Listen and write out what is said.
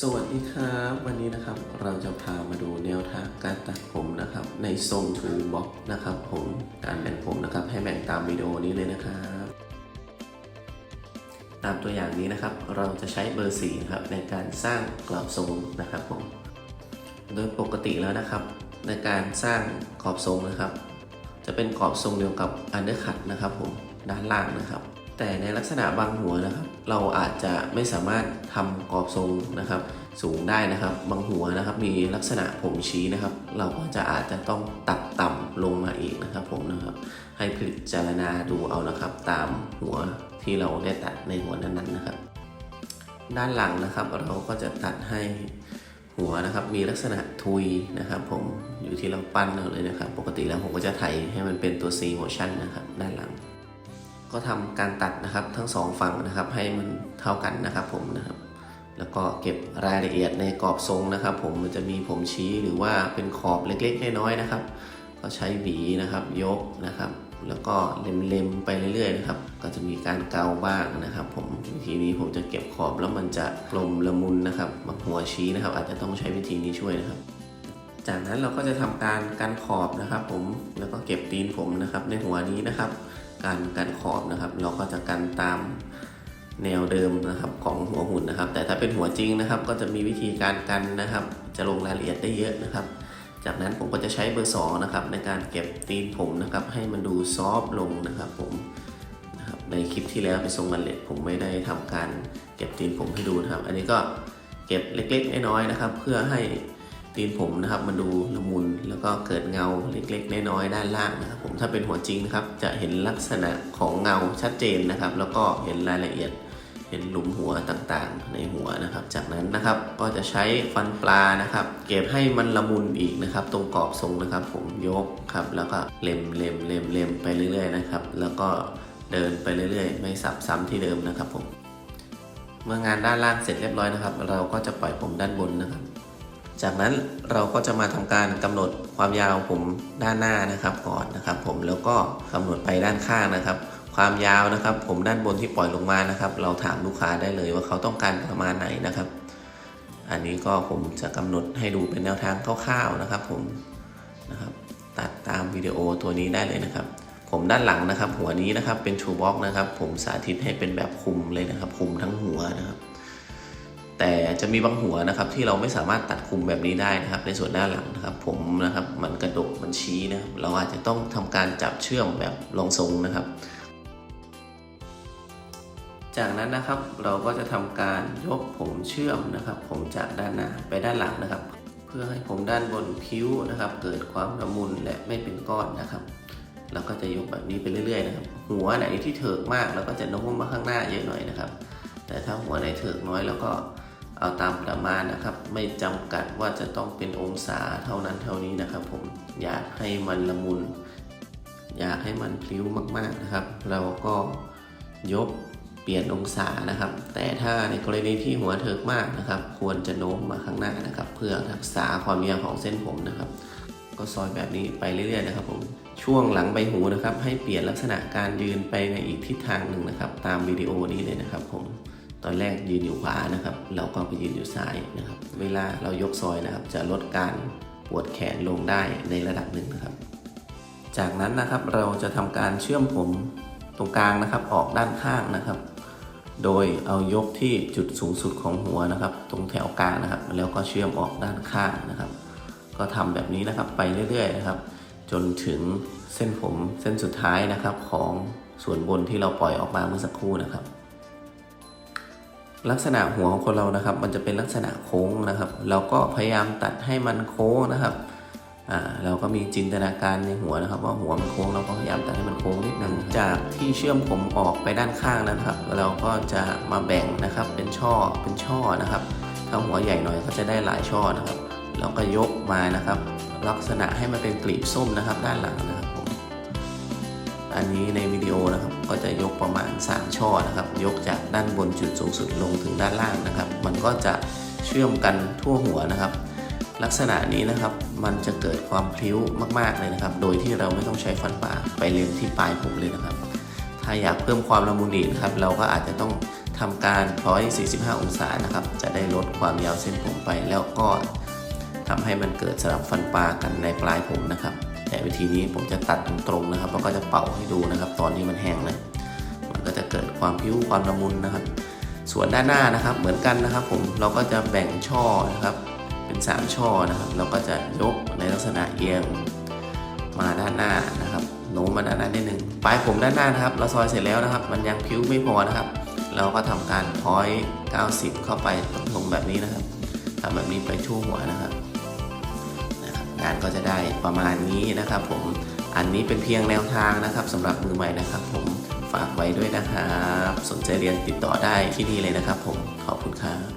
สวัสดีครับ วันนี้นะครับเราจะพามาดูแนวทางการตัดผมนะครับ ในทรงทูบ็อกนะครับผมการแบ่งผมนะครับ ให้แบ่งตามวิดีโอนี้เลยนะครับ ตามตัวอย่างนี้นะครับ เราจะใช้เบอร์สีครับในการสร้างกรอบทรงนะครับผมโดยปกติแล้วนะครับ ในการสร้างกรอบทรงนะครับ จะเป็นกรอบทรงเดียวกับอันเดอร์คัตนะครับผมด้านล่างนะครับ แต่ในลักษณะบางหัวนะครับ เราอาจจะไม่สามารถทำกรอบทรงนะครับ สูงได้นะครับ บางหัวนะครับมีลักษณะผมชี้นะครับ เราก็จะอาจจะต้องตัดต่ำลงมาอีกนะครับ ผมนะครับ ให้พิจารณาดูเอานะครับ ตามหัวที่เราได้ตัดในหัวนั้นๆนะครับ ด้านหลังนะครับเราก็จะตัดให้หัวนะครับมีลักษณะทุยนะครับ ผมอยู่ที่เราปั้นเอาเลยนะครับ ปกติแล้วผมก็จะไถให้มันเป็นตัว C motion นะครับ ด้านหลัง ก็ทำการตัดนะครับทั้งสองฝั่งนะครับ ให้มันเท่ากันนะครับผมนะครับ แล้วก็เก็บรายละเอียดในกรอบทรงนะครับ ผมมันจะมีผมชี้หรือว่าเป็นขอบเล็กๆน้อยๆนะครับ ก็ใช้หวีนะครับยกนะครับ แล้วก็เล็มๆไปเรื่อยๆนะครับ ก็จะมีการเกาบ้างนะครับ ผมวิธีนี้ผมจะเก็บขอบแล้วมันจะกลมละมุนนะครับบาหัวชี้นะครับ อาจจะต้องใช้วิธีนี้ช่วยนะครับจากนั้นเราก็จะทำการกันขอบนะครับ ผมแล้วก็เก็บตีนผมนะครับในหัวนี้นะครับ การกันขอบนะครับ เราก็จะกันตามแนวเดิมนะครับของหัวหุ่นนะครับ แต่ถ้าเป็นหัวจริงนะครับ ก็จะมีวิธีการกันนะครับ จะลงรายละเอียดได้เยอะนะครับ จากนั้นผมก็จะใช้เบอร์สองนะครับในการเก็บตีนผมนะครับ ให้มันดูซอฟต์ลงนะครับ ผมนะครับในคลิปที่แล้วเป็นทรงบัลเล็ตผมไม่ได้ทำการเก็บตีนผมให้ดูนะครับ อันนี้ก็เก็บเล็กๆน้อยๆนะครับ เพื่อให้ ตีนผมนะครับมันดูละมุนแล้วก็เกิดเงาเล็กๆ น้อยๆด้านล่างนะครับผมถ้าเป็นหัวจริงนะครับจะเห็นลักษณะของเงาชัดเจนนะครับ แล้วก็เห็นรายละเอียดเห็นหลุมหัวต่างๆ ในหัวนะครับ จากนั้นนะครับก็จะใช้ฟันปลานะครับ เก็บให้มันละมุนอีกนะครับ ตรงกรอบทรงนะครับ ผมยกครับแล้วก็เล็มเล็มเล็มเล็มไปเรื่อยๆนะครับ แล้วก็เดินไปเรื่อยๆ ไม่สับซ้ำที่เดิมนะครับผมเมื่องานด้านล่างเสร็จเรียบร้อยนะครับ เราก็จะปล่อยผมด้านบนนะครับ จากนั้นเราก็จะมาทำการกำหนดความยาวผมด้านหน้านะครับก่อนนะครับ ผมแล้วก็กำหนดไปด้านข้างนะครับ ความยาวนะครับ ผมด้านบนที่ปล่อยลงมานะครับ เราถามลูกค้าได้เลยว่าเขาต้องการประมาณไหนนะครับ อันนี้ก็ผมจะกำหนดให้ดูเป็นแนวทางคร่าวๆนะครับ ผมนะครับ ตัดตามวิดีโอตัวนี้ได้เลยนะครับ ผมด้านหลังนะครับ หัวนี้นะครับเป็นชูบ็อกนะครับ ผมสาธิตให้เป็นแบบคุมเลยนะ แต่จะมีบางหัวนะครับที่เราไม่สามารถตัดคุมแบบนี้ได้นะครับ ในส่วนด้านหลังนะครับ ผมนะครับมันกระดกมันชี้นะครับเราอาจจะต้องทำการจับเชื่อมแบบรองทรงนะครับ จากนั้นนะครับเราก็จะทำการยกผมเชื่อมนะครับ ผมจากด้านหน้าไปด้านหลังนะครับ เพื่อให้ผมด้านบนคิ้วนะครับ เกิดความละมุนและไม่เป็นก้อนนะครับเราก็จะยกแบบนี้ไปเรื่อยๆนะครับหัวไหนที่เถิกมากเราก็จะโน้มมาข้างหน้าเยอะหน่อยนะครับ แต่ถ้าหัวไหนเถิกน้อยเราก็ เอาตามประมาณนะครับ ไม่จำกัดว่าจะต้องเป็นองศาเท่านั้นเท่านี้นะครับ ผมอยากให้มันละมุน อยากให้มันพลิ้วมากๆนะครับ เราก็ยกเปลี่ยนองศานะครับ แต่ถ้าในกรณีที่หัวเถิกมากนะครับ ควรจะโน้มมาข้างหน้านะครับ เพื่อรักษาความยาวของเส้นผมนะครับ ก็ซอยแบบนี้ไปเรื่อยๆนะครับผมช่วงหลังใบหูนะครับ ให้เปลี่ยนลักษณะการยืนไปในอีกทิศทางหนึ่งนะครับ ตามวิดีโอนี้เลยนะครับผม ตอนแรกยืนอยู่ขวานะครับ เราก็ไปยืนอยู่ซ้ายนะครับ เวลาเรายกซอยนะครับ จะลดการปวดแขนลงได้ในระดับหนึ่งนะครับ จากนั้นนะครับเราจะทำการเชื่อมผมตรงกลางนะครับ ออกด้านข้างนะครับ โดยเอายกที่จุดสูงสุดของหัวนะครับ ตรงแถวกลางนะครับ แล้วก็เชื่อมออกด้านข้างนะครับ ก็ทำแบบนี้นะครับไปเรื่อยๆนะครับ จนถึงเส้นผมเส้นสุดท้ายนะครับของส่วนบนที่เราปล่อยออกมาเมื่อสักครู่นะครับ ลักษณะหัวของคนเรานะครับ มันจะเป็นลักษณะโค้งนะครับ เราก็พยายามตัดให้มันโค้งนะครับอ่าเราก็มีจินตนาการในหัวนะครับ ว่าหัวมันโค้งเราก็พยายามตัดให้มันโค้งนิดนึงจากที่เชื่อมผมออกไปด้านข้างนะครับ เราก็จะมาแบ่งนะครับเป็นช่อเป็นช่อนะครับ ถ้าหัวใหญ่หน่อยก็จะได้หลายช่อนะครับเราก็ยกมานะครับ ลักษณะให้มันเป็นกลีบส้มนะครับ ด้านหลังนะครับ อันนี้ในวิดีโอนะครับ ก็จะยกประมาณ 3 ช่อนะครับ ยกจากด้านบนจุดสูงสุดลงถึงด้านล่างนะครับ มันก็จะเชื่อมกันทั่วหัวนะครับ ลักษณะนี้นะครับมันจะเกิดความพลิ้วมากๆเลยนะครับ โดยที่เราไม่ต้องใช้ฟันปลาไปเล็มที่ปลายผมเลยนะครับ ถ้าอยากเพิ่มความละมุนอีกนะครับ เราก็อาจจะต้องทำการพอย 45 องศานะครับ จะได้ลดความยาวเส้นผมไปแล้วก็ทำให้มันเกิดสลับฟันปลากันในปลายผมนะครับ แต่วิธีนี้ผมจะตัดตรงๆนะครับแล้วก็จะเป่าให้ดูนะครับ ตอนนี้มันแห้งเลยมันก็จะเกิดความพิ้วความละมุนนะครับ ส่วนด้านหน้านะครับเหมือนกันนะครับ ผมเราก็จะแบ่งช่อนะครับเป็น 3 ช่อนะครับ เราก็จะยกในลักษณะเอียงมาด้านหน้านะครับโน้มมาด้านหน้านิดหนึ่งปลายผมด้านหน้านะครับ เราซอยเสร็จแล้วนะครับ มันยังพิ้วไม่พอนะครับ เราก็ทำการพอย 90 เข้าไปตรงๆแบบนี้นะครับทำแบบนี้ไปทั่วหัวนะครับ นะครับงานก็จะได้ประมาณนี้นะครับ ผมอันนี้เป็นเพียงแนวทางนะครับสำหรับมือใหม่นะครับ ผมฝากไว้ด้วยนะครับ สนใจเรียนติดต่อได้ที่นี่เลยนะครับ ผมขอบคุณครับ